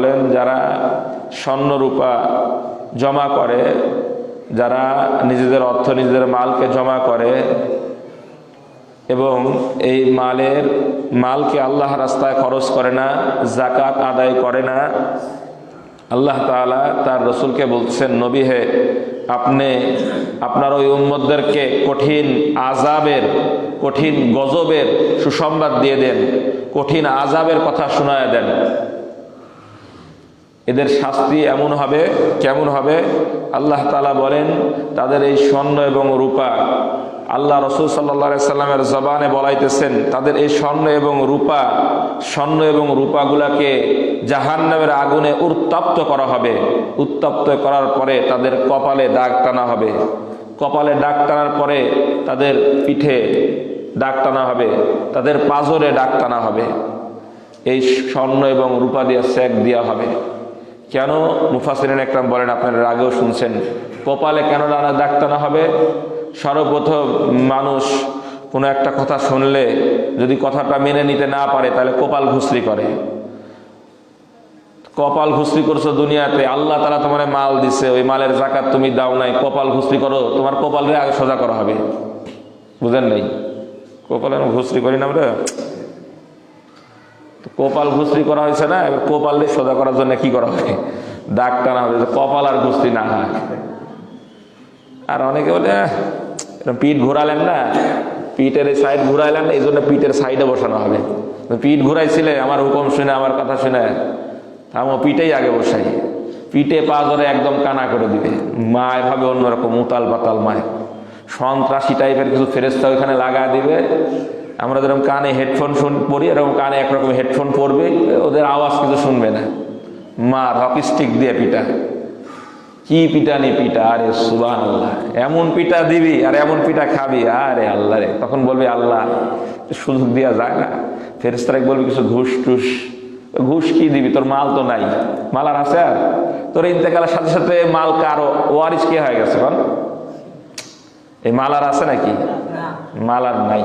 বলেন যারা স্বর্ণরূপা জমা করে, যারা নিজেদের অর্থ, নিজেদের মালকে জমা করে এবং এই মালের, মালকে আল্লাহ রাস্তায় খরচ করে না জাকাত আদায় করে না, আল্লাহ তাআলা তার রসুলকে বলছেন, নবী হে, আপনি, আপনার ওই উম্মদদেরকে কঠিন আজাবের কঠিন গজবের সুসংবাদ দিয়ে দেন, কঠিন আজাবের কথা শোনায় দেন। এদের শাস্তি এমন হবে, কেমন হবে? আল্লাহ তালা বলেন, তাদের এই স্বর্ণ এবং রূপা আল্লাহ রসুল সাল্লা সাল্লামের জবানে বলাইতেছেন, তাদের এই স্বর্ণ এবং রূপা, স্বর্ণ এবং রূপাগুলাকে জাহান্নামের আগুনে উত্তপ্ত করা হবে। উত্তপ্ত করার পরে তাদের কপালে দাগ টানা হবে। কপালে দাগ টানার পরে তাদের পিঠে দাগ টানা হবে, তাদের পাজরে দাগ টানা হবে। এই স্বর্ণ এবং রূপা দিয়ে সেক দেওয়া হবে। কেন মুফাসিরিন একরাম বলেন, আপনারা আগেও শুনছেন। কপালে কেন রানা টানা হবে? সর্বপ্রথম মানুষ কোনো একটা কথা শুনলে, যদি কথাটা মেনে নিতে না পারে, তাহলে কপাল ঘুষরি করে। কপাল ঘুষরি করছ দুনিয়াতে, আল্লাহ তারা তোমার মাল দিছে, ওই মালের জাকাত তুমি দাও নাই, কপাল ঘুষরি করো, তোমার কপালরে আগে সোজা করা হবে। বুঝেন নাই? কপালে ঘুষরি করি না আমরা? কপাল ঘুষরি করা হয়েছে না? এবার কপাল দিয়ে সোজা করার জন্য কি করা হয় দাগ টানা হবে, কপাল আর ঘুষরি না হয়। আর অনেকে বলে পিঠ ঘোরালেন না? পিঠের এই সাইড ঘুরাইলেন এই জন্য পিঠের সাইডে বসানো হবে। পিঠ ঘুরাইছিলে, আমার হুকুম শুনে, আমার কথা শুনে আমার পিঠেই আগে বসাই। পিঠে পা ধরে একদম কানা করে দিবে। মা এভাবে অন্যরকম উতাল পাতাল মায়। সন্ত্রাসী টাইপের কিছু ফেরেস্তা ওইখানে লাগা দিবে। আমরা যেরকম কানে হেডফোন শুন পড়ি এরকম কানে একরকম হেডফোন পড়বে ওদের আওয়াজ কিন্তু শুনবে না। মা হকি স্টিক দিয়ে পিটা। কি পিটানি পিটা? আরে সুবান আল্লাহ এমন পিটা দিবি আর এমন পিটা খাবি আরে আল্লাহ রে। তখন বলবি আল্লাহ সুযোগ দেওয়া যায় না। ফেরেস্তারা বলবি কিছু ঘুষ টুস। ঘুষ কি দিবি? তোর মাল তো নাই। মাল আর আছে আর? তোর ইন্তেকালের সাথে সাথে মাল কারও ওয়ারিস কে হয়ে গেছে কন এই মাল আর আছে নাকি? মাল আর নাই।